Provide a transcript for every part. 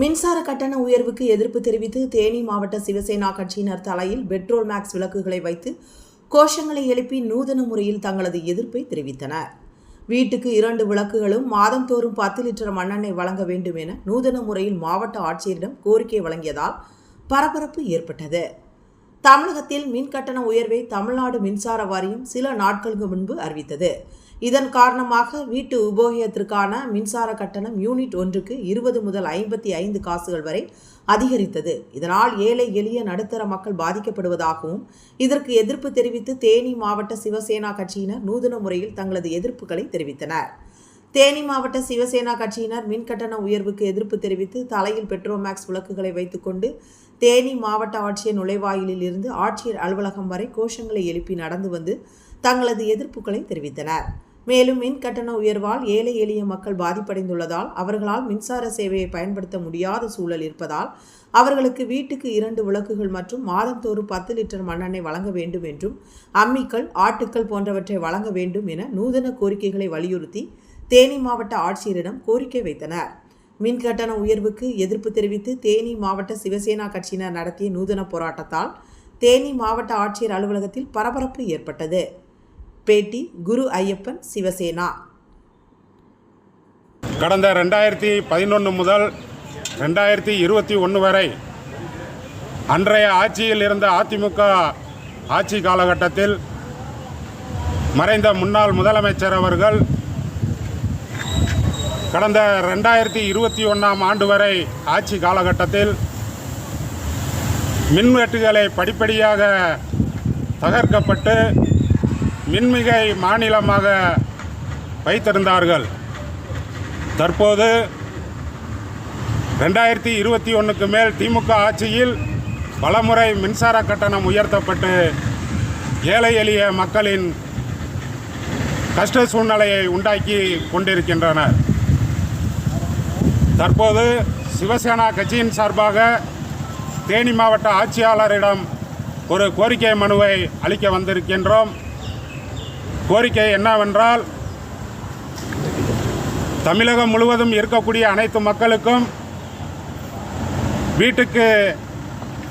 மின்சார கட்டண உயர்வுக்கு எதிர்ப்பு தெரிவித்து தேனி மாவட்ட சிவசேனா கட்சியினர் தலையில் பெட்ரோல் மேக்ஸ் விளக்குகளை வைத்து கோஷங்களை எழுப்பி நூதன முறையில் தங்களது எதிர்ப்பை தெரிவித்தனர். வீட்டுக்கு இரண்டு விளக்குகளும் மாதந்தோறும் பத்து லிட்டர் மண்ணெண்ணெய் வழங்க வேண்டும் என நூதன முறையில் மாவட்ட ஆட்சியரிடம் கோரிக்கை வழங்கியதால் பரபரப்பு ஏற்பட்டது. தமிழகத்தில் மின் கட்டண உயர்வை தமிழ்நாடு மின்சார வாரியம் சில நாட்களுக்கு முன்பு அறிவித்தது. இதன் காரணமாக வீட்டு உபயோகத்திற்கான மின்சார கட்டணம் யூனிட் ஒன்றுக்கு இருபது முதல் ஐம்பத்தி ஐந்து காசுகள் வரை அதிகரித்தது. இதனால் ஏழை எளிய நடுத்தர மக்கள் பாதிக்கப்படுவதாகவும் இதற்கு எதிர்ப்பு தெரிவித்து தேனி மாவட்ட சிவசேனா கட்சியினர் நூதன முறையில் தங்களது எதிர்ப்புகளை தெரிவித்தனர். தேனி மாவட்ட சிவசேனா கட்சியினர் மின் கட்டண உயர்வுக்கு எதிர்ப்பு தெரிவித்து தலையில் பெட்ரோமேக்ஸ் விளக்குகளை வைத்துக்கொண்டு தேனி மாவட்ட ஆட்சியர் நுழைவாயிலில் இருந்து ஆட்சியர் அலுவலகம் வரை கோஷங்களை எழுப்பி நடந்து வந்து தங்களது எதிர்ப்புகளை தெரிவித்தனர். மேலும் மின் கட்டண உயர்வால் ஏழை எளிய மக்கள் பாதிப்படைந்துள்ளதால் அவர்களால் மின்சார சேவையை பயன்படுத்த முடியாத சூழல் இருப்பதால் அவர்களுக்கு வீட்டுக்கு இரண்டு விளக்குகள் மற்றும் மாதந்தோறும் பத்து லிட்டர் மண்ணெண்ணெய் வழங்க வேண்டும் என்றும் அம்மிக்கள் ஆட்டுக்கள் போன்றவற்றை வழங்க வேண்டும் என நூதன கோரிக்கைகளை வலியுறுத்தி தேனி மாவட்ட ஆட்சியரிடம் கோரிக்கை வைத்தனர். மின் கட்டண உயர்வுக்கு எதிர்ப்பு தெரிவித்து தேனி மாவட்ட சிவசேனா கட்சியினர் நடத்திய நூதன போராட்டத்தால் தேனி மாவட்ட ஆட்சியர் அலுவலகத்தில் பரபரப்பு ஏற்பட்டது. பேட்டி குரு ஐயப்பன் சிவசேனா. கடந்த ரெண்டாயிரத்தி பதினொன்று முதல் ரெண்டாயிரத்தி இருபத்தி ஒன்று வரை அன்றைய ஆட்சியில் இருந்த அதிமுக ஆட்சி காலகட்டத்தில் மறைந்த முன்னாள் முதலமைச்சர் அவர்கள் கடந்த ரெண்டாயிரத்தி இருபத்தி ஒன்றாம் ஆண்டு வரை ஆட்சி காலகட்டத்தில் மின்வெட்டுகளை படிப்படியாக தகர்க்கப்பட்டு மின்மிகை மாநிலமாக வைத்திருந்தார்கள். தற்போது ரெண்டாயிரத்தி இருபத்தி ஒன்றுக்கு மேல் திமுக ஆட்சியில் பலமுறை மின்சார கட்டணம் உயர்த்தப்பட்டு ஏழை எளிய மக்களின் கஷ்ட சூழ்நிலையை உண்டாக்கி கொண்டிருக்கின்றனர். தற்போது சிவசேனா கட்சியின் சார்பாக தேனி மாவட்ட ஆட்சியாளரிடம் ஒரு கோரிக்கை மனுவை அளிக்க வந்திருக்கின்றோம். கோரிக்கை என்னவென்றால் தமிழகம் முழுவதும் இருக்கக்கூடிய அனைத்து மக்களுக்கும் வீட்டுக்கு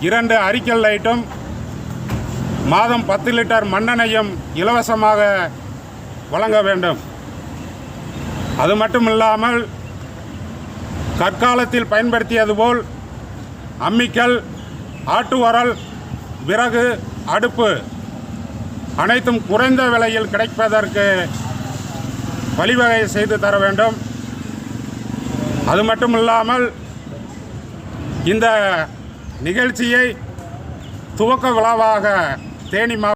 இரண்டு அரிக்கல் லைட்டும் மாதம் பத்து லிட்டர் மண்ணெண்ணையும் இலவசமாக வழங்க வேண்டும். அது மட்டும் இல்லாமல் கற்காலத்தில் பயன்படுத்தியது போல் அம்மிக்கல் ஆட்டு உரல் விறகு அடுப்பு அனைத்தும் குறைந்த விலையில் கிடைப்பதற்கு வழிவகை செய்து தர வேண்டும். அது மட்டும் இல்லாமல் இந்த நிகழ்ச்சியை துவக்க விழாவாக தேனி